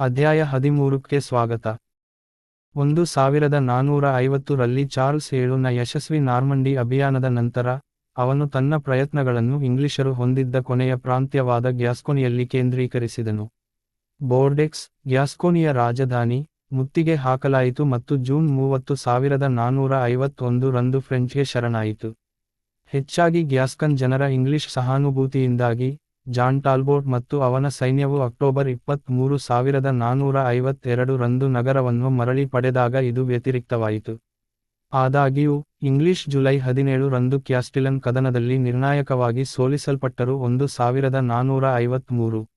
ಅಧ್ಯಾಯ ಹದಿಮೂರಕ್ಕೆ ಸ್ವಾಗತ. ಒಂದು ಸಾವಿರದ ನಾನೂರ ಐವತ್ತು ರಲ್ಲಿ ಚಾರ್ಲ್ಸ್ ಏಳುನ ಯಶಸ್ವಿ ನಾರ್ಮಂಡಿ ಅಭಿಯಾನದ ನಂತರ, ಅವನು ತನ್ನ ಪ್ರಯತ್ನಗಳನ್ನು ಇಂಗ್ಲಿಷರು ಹೊಂದಿದ್ದ ಕೊನೆಯ ಪ್ರಾಂತ್ಯವಾದ ಗ್ಯಾಸ್ಕೋನಿಯಲ್ಲಿ ಕೇಂದ್ರೀಕರಿಸಿದನು. ಬೋರ್ಡೆಕ್ಸ್, ಗ್ಯಾಸ್ಕೋನಿಯ ರಾಜಧಾನಿ, ಮುತ್ತಿಗೆ ಹಾಕಲಾಯಿತು ಮತ್ತು ಜೂನ್ ಮೂವತ್ತು ಸಾವಿರದ ನಾನೂರ ಐವತ್ತೊಂದು ರಂದು ಫ್ರೆಂಚ್ಗೆ ಶರಣಾಯಿತು. ಹೆಚ್ಚಾಗಿ ಗ್ಯಾಸ್ಕನ್ ಜನರ ಇಂಗ್ಲಿಷ್ ಸಹಾನುಭೂತಿಯಿಂದಾಗಿ ಜಾನ್ ಟಾಲ್ಬೋಟ್ ಮತ್ತು ಅವನ ಸೈನ್ಯವು ಅಕ್ಟೋಬರ್ ಇಪ್ಪತ್ತ್ಮೂರು ಸಾವಿರದ ನಾನೂರ ಐವತ್ತೆರಡು ರಂದು ನಗರವನ್ನು ಮರಳಿ ಪಡೆದಾಗ ಇದು ವ್ಯತಿರಿಕ್ತವಾಯಿತು. ಆದಾಗ್ಯೂ, ಇಂಗ್ಲಿಷ್ ಜುಲೈ ಹದಿನೇಳು ರಂದು ಕ್ಯಾಸ್ಟಿಲನ್ ಕದನದಲ್ಲಿ ನಿರ್ಣಾಯಕವಾಗಿ ಸೋಲಿಸಲ್ಪಟ್ಟರು ಒಂದು ಸಾವಿರದ ನಾನೂರ ಐವತ್ತ್ಮೂರು.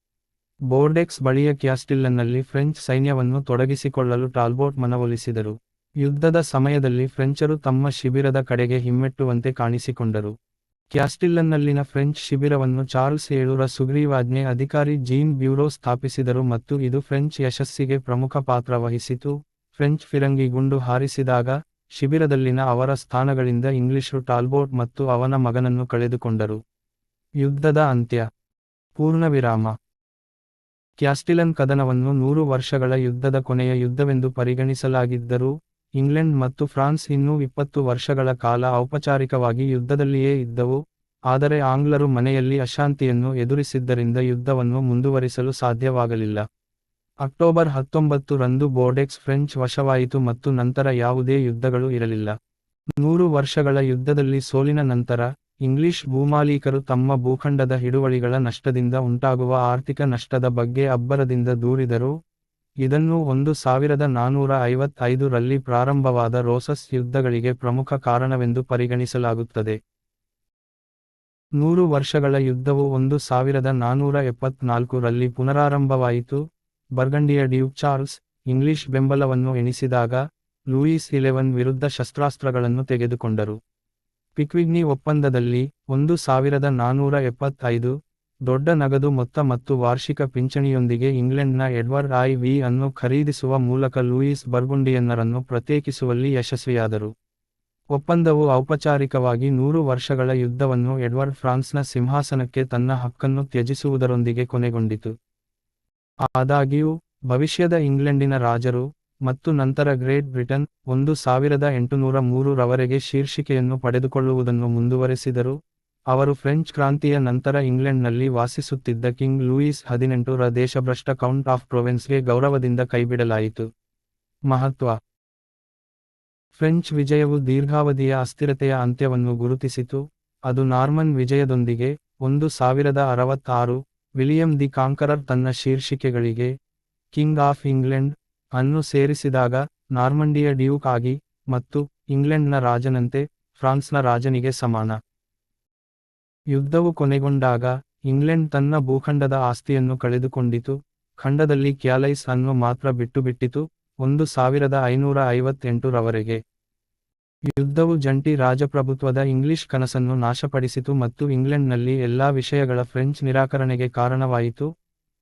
ಬೋರ್ಡೆಕ್ಸ್ ಬಳಿಯ ಕ್ಯಾಸ್ಟಿಲ್ಲನ್ನಲ್ಲಿ ಫ್ರೆಂಚ್ ಸೈನ್ಯವನ್ನು ತೊಡಗಿಸಿಕೊಳ್ಳಲು ಟಾಲ್ಬೋಟ್ ಮನವೊಲಿಸಿದರು. ಯುದ್ಧದ ಸಮಯದಲ್ಲಿ ಫ್ರೆಂಚರು ತಮ್ಮ ಶಿಬಿರದ ಕಡೆಗೆ ಹಿಮ್ಮೆಟ್ಟುವಂತೆ ಕಾಣಿಸಿಕೊಂಡರು. ಕ್ಯಾಸ್ಟಿಲ್ಲನ್ನಲ್ಲಿನ ಫ್ರೆಂಚ್ ಶಿಬಿರವನ್ನು ಚಾರ್ಲ್ಸ್ ಏಳುರ ಸುಗ್ರೀವಾಜ್ಞೆ ಅಧಿಕಾರಿ ಜೀನ್ ಬ್ಯೂರೋ ಸ್ಥಾಪಿಸಿದರು ಮತ್ತು ಇದು ಫ್ರೆಂಚ್ ಯಶಸ್ಸಿಗೆ ಪ್ರಮುಖ ಪಾತ್ರ ವಹಿಸಿತು. ಫ್ರೆಂಚ್ ಫಿರಂಗಿ ಗುಂಡು ಹಾರಿಸಿದಾಗ, ಶಿಬಿರದಲ್ಲಿನ ಅವರ ಸ್ಥಾನಗಳಿಂದ ಇಂಗ್ಲಿಷರು ಟಾಲ್ಬೋಟ್ ಮತ್ತು ಅವನ ಮಗನನ್ನು ಕಳೆದುಕೊಂಡರು. ಯುದ್ಧದ ಅಂತ್ಯ. ಪೂರ್ಣವಿರಾಮ ಕ್ಯಾಸ್ಟಿಲನ್ ಕದನವನ್ನು ನೂರು ವರ್ಷಗಳ ಯುದ್ಧದ ಕೊನೆಯ ಯುದ್ಧವೆಂದು ಪರಿಗಣಿಸಲಾಗಿದ್ದರೂ ಇಂಗ್ಲೆಂಡ್ ಮತ್ತು ಫ್ರಾನ್ಸ್ ಇನ್ನೂ ಇಪ್ಪತ್ತು ವರ್ಷಗಳ ಕಾಲ ಔಪಚಾರಿಕವಾಗಿ ಯುದ್ಧದಲ್ಲಿಯೇ ಇದ್ದವು, ಆದರೆ ಆಂಗ್ಲರು ಮನೆಯಲ್ಲಿ ಅಶಾಂತಿಯನ್ನು ಎದುರಿಸಿದ್ದರಿಂದ ಯುದ್ಧವನ್ನು ಮುಂದುವರಿಸಲು ಸಾಧ್ಯವಾಗಲಿಲ್ಲ. ಅಕ್ಟೋಬರ್ ಹತ್ತೊಂಬತ್ತು ರಂದು ಬೋರ್ಡೆಕ್ಸ್ ಫ್ರೆಂಚ್ ವಶವಾಯಿತು ಮತ್ತು ನಂತರ ಯಾವುದೇ ಯುದ್ಧಗಳು ಇರಲಿಲ್ಲ. ನೂರು ವರ್ಷಗಳ ಯುದ್ಧದಲ್ಲಿ ಸೋಲಿನ ನಂತರ, ಇಂಗ್ಲಿಷ್ ಭೂಮಾಲೀಕರು ತಮ್ಮ ಭೂಖಂಡದ ಹಿಡುವಳಿಗಳ ನಷ್ಟದಿಂದ ಉಂಟಾಗುವ ಆರ್ಥಿಕ ನಷ್ಟದ ಬಗ್ಗೆ ಅಬ್ಬರದಿಂದ ದೂರಿದರು ಇದನ್ನು ಒಂದು ಸಾವಿರದ ನಾನೂರ ಐವತ್ತೈದು ರಲ್ಲಿ ಪ್ರಾರಂಭವಾದ ರೋಸಸ್ ಯುದ್ಧಗಳಿಗೆ ಪ್ರಮುಖ ಕಾರಣವೆಂದು ಪರಿಗಣಿಸಲಾಗುತ್ತದೆ. ನೂರು ವರ್ಷಗಳ ಯುದ್ಧವು ಒಂದು ಸಾವಿರದ ನಾನೂರ ಎಪ್ಪತ್ನಾಲ್ಕು ರಲ್ಲಿ ಪುನರಾರಂಭವಾಯಿತು. ಬರ್ಗಂಡಿಯ ಡ್ಯೂಕ್ ಚಾರ್ಲ್ಸ್ ಇಂಗ್ಲಿಷ್ ಬೆಂಬಲವನ್ನು ಎಣಿಸಿದಾಗ ಲೂಯಿಸ್ ಇಲೆವನ್ ವಿರುದ್ಧ ಶಸ್ತ್ರಾಸ್ತ್ರಗಳನ್ನು ತೆಗೆದುಕೊಂಡರು. ಪಿಕ್ವಿಗ್ನಿ ಒಪ್ಪಂದದಲ್ಲಿ ಒಂದು ಸಾವಿರದ ನಾನೂರ ಎಪ್ಪತ್ತೈದು ದೊಡ್ಡ ನಗದು ಮೊತ್ತ ಮತ್ತು ವಾರ್ಷಿಕ ಪಿಂಚಣಿಯೊಂದಿಗೆ ಇಂಗ್ಲೆಂಡ್ನ ಎಡ್ವರ್ಡ್ ಐ ವಿ ಅನ್ನು ಖರೀದಿಸುವ ಮೂಲಕ ಲೂಯಿಸ್ ಬರ್ಗುಂಡಿಯನ್ನರನ್ನು ಪ್ರತ್ಯೇಕಿಸುವಲ್ಲಿ ಯಶಸ್ವಿಯಾದರು. ಒಪ್ಪಂದವು ಔಪಚಾರಿಕವಾಗಿ ನೂರು ವರ್ಷಗಳ ಯುದ್ಧವನ್ನು ಎಡ್ವರ್ಡ್ ಫ್ರಾನ್ಸ್ನ ಸಿಂಹಾಸನಕ್ಕೆ ತನ್ನ ಹಕ್ಕನ್ನು ತ್ಯಜಿಸುವುದರೊಂದಿಗೆ ಕೊನೆಗೊಂಡಿತು. ಆದಾಗ್ಯೂ, ಭವಿಷ್ಯದ ಇಂಗ್ಲೆಂಡಿನ ರಾಜರು ಮತ್ತು ನಂತರ ಗ್ರೇಟ್ ಬ್ರಿಟನ್ ಒಂದು ಸಾವಿರದ ಎಂಟುನೂರ ಮೂರು ರವರೆಗೆ ಶೀರ್ಷಿಕೆಯನ್ನು ಪಡೆದುಕೊಳ್ಳುವುದನ್ನು ಮುಂದುವರೆಸಿದರು. ಅವರು ಫ್ರೆಂಚ್ ಕ್ರಾಂತಿಯ ನಂತರ ಇಂಗ್ಲೆಂಡ್ನಲ್ಲಿ ವಾಸಿಸುತ್ತಿದ್ದ ಕಿಂಗ್ ಲೂಯಿಸ್ ಹದಿನೆಂಟು ರ ದೇಶಭ್ರಷ್ಟ ಕೌಂಟ್ ಆಫ್ ಪ್ರೊವೆನ್ಸ್ಗೆ ಗೌರವದಿಂದ ಕೈಬಿಡಲಾಯಿತು. ಮಹತ್ವ. ಫ್ರೆಂಚ್ ವಿಜಯವು ದೀರ್ಘಾವಧಿಯ ಅಸ್ಥಿರತೆಯ ಅಂತ್ಯವನ್ನು ಗುರುತಿಸಿತು. ಅದು ನಾರ್ಮನ್ ವಿಜಯದೊಂದಿಗೆ, ಒಂದು ಸಾವಿರದ ಅರವತ್ತಾರು, ವಿಲಿಯಂ ದಿ ಕಾಂಕರರ್ ತನ್ನ ಶೀರ್ಷಿಕೆಗಳಿಗೆ, ಕಿಂಗ್ ಆಫ್ ಇಂಗ್ಲೆಂಡ್ ಅನ್ನು ಸೇರಿಸಿದಾಗ ನಾರ್ಮಂಡಿಯ ಡ್ಯೂಕ್ ಆಗಿ ಮತ್ತು ಇಂಗ್ಲೆಂಡ್ನ ರಾಜನಂತೆ ಫ್ರಾನ್ಸ್ನ ರಾಜನಿಗೆ ಸಮಾನ. ಯುದ್ಧವು ಕೊನೆಗೊಂಡಾಗ ಇಂಗ್ಲೆಂಡ್ ತನ್ನ ಭೂಖಂಡದ ಆಸ್ತಿಯನ್ನು ಕಳೆದುಕೊಂಡಿತು. ಖಂಡದಲ್ಲಿ ಕ್ಯಾಲೈಸ್ ಅನ್ನು ಮಾತ್ರ ಬಿಟ್ಟುಬಿಟ್ಟಿತು. ಒಂದು ಸಾವಿರದ ಐನೂರ ಐವತ್ತೆಂಟು ರವರೆಗೆ. ಯುದ್ಧವು ಜಂಟಿ ರಾಜಪ್ರಭುತ್ವದ ಇಂಗ್ಲಿಷ್ ಕನಸನ್ನು ನಾಶಪಡಿಸಿತು ಮತ್ತು ಇಂಗ್ಲೆಂಡ್ನಲ್ಲಿ ಎಲ್ಲಾ ವಿಷಯಗಳ ಫ್ರೆಂಚ್ ನಿರಾಕರಣೆಗೆ ಕಾರಣವಾಯಿತು.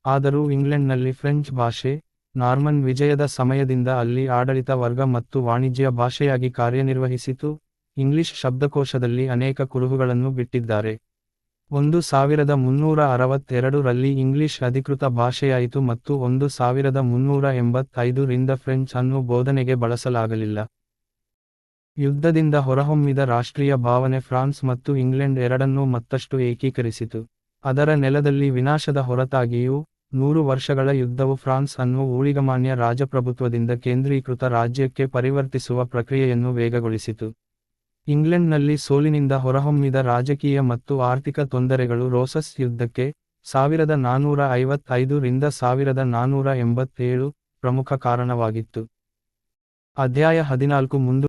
ಆದರೂ ಇಂಗ್ಲೆಂಡ್ನಲ್ಲಿ ಫ್ರೆಂಚ್ ಭಾಷೆ, ನಾರ್ಮನ್ ವಿಜಯದ ಸಮಯದಿಂದ ಅಲ್ಲಿ ಆಡಳಿತ ವರ್ಗ ಮತ್ತು ವಾಣಿಜ್ಯ ಭಾಷೆಯಾಗಿ ಕಾರ್ಯನಿರ್ವಹಿಸಿತು. ಇಂಗ್ಲಿಷ್ ಶಬ್ದಕೋಶದಲ್ಲಿ ಅನೇಕ ಕುರುಹುಗಳನ್ನು ಬಿಟ್ಟಿದ್ದಾರೆ. ಒಂದು ಸಾವಿರದ ಮುನ್ನೂರ ಅರವತ್ತೆರಡು ರಲ್ಲಿ ಇಂಗ್ಲಿಷ್ ಅಧಿಕೃತ ಭಾಷೆಯಾಯಿತು ಮತ್ತು ಒಂದು ಸಾವಿರದ ಮುನ್ನೂರ ಎಂಬತ್ತೈದು ರಿಂದ ಫ್ರೆಂಚ್ ಅನ್ನು ಬೋಧನೆಗೆ ಬಳಸಲಾಗಲಿಲ್ಲ. ಯುದ್ಧದಿಂದ ಹೊರಹೊಮ್ಮಿದ ರಾಷ್ಟ್ರೀಯ ಭಾವನೆ ಫ್ರಾನ್ಸ್ ಮತ್ತು ಇಂಗ್ಲೆಂಡ್ ಎರಡನ್ನೂ ಮತ್ತಷ್ಟು ಏಕೀಕರಿಸಿತು. ಅದರ ನೆಲದಲ್ಲಿ ವಿನಾಶದ ಹೊರತಾಗಿಯೂ ನೂರು ವರ್ಷಗಳ ಯುದ್ಧವು ಫ್ರಾನ್ಸ್ ಅನ್ನು ಊಳಿಗಮಾನ್ಯ ರಾಜಪ್ರಭುತ್ವದಿಂದ ಕೇಂದ್ರೀಕೃತ ರಾಜ್ಯಕ್ಕೆ ಪರಿವರ್ತಿಸುವ ಪ್ರಕ್ರಿಯೆಯನ್ನು ವೇಗಗೊಳಿಸಿತು. ಇಂಗ್ಲೆಂಡ್ನಲ್ಲಿ ಸೋಲಿನಿಂದ ಹೊರಹೊಮ್ಮಿದ ರಾಜಕೀಯ ಮತ್ತು ಆರ್ಥಿಕ ತೊಂದರೆಗಳು ರೋಸಸ್ ಯುದ್ಧಕ್ಕೆ ಸಾವಿರದ ನಾನೂರ ಐವತ್ತೈದು ರಿಂದ ಸಾವಿರದ ನಾನೂರ ಎಂಬತ್ತೇಳು ಪ್ರಮುಖ ಕಾರಣವಾಗಿತ್ತು. ಅಧ್ಯಾಯ ಹದಿನಾಲ್ಕು ಮುಂದು